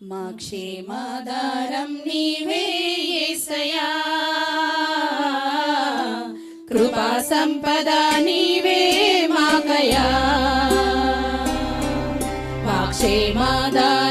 మా క్షేమాధారం నీవేసయా కృపా సంపద నీవే మాకయా మా క్షేమాధారం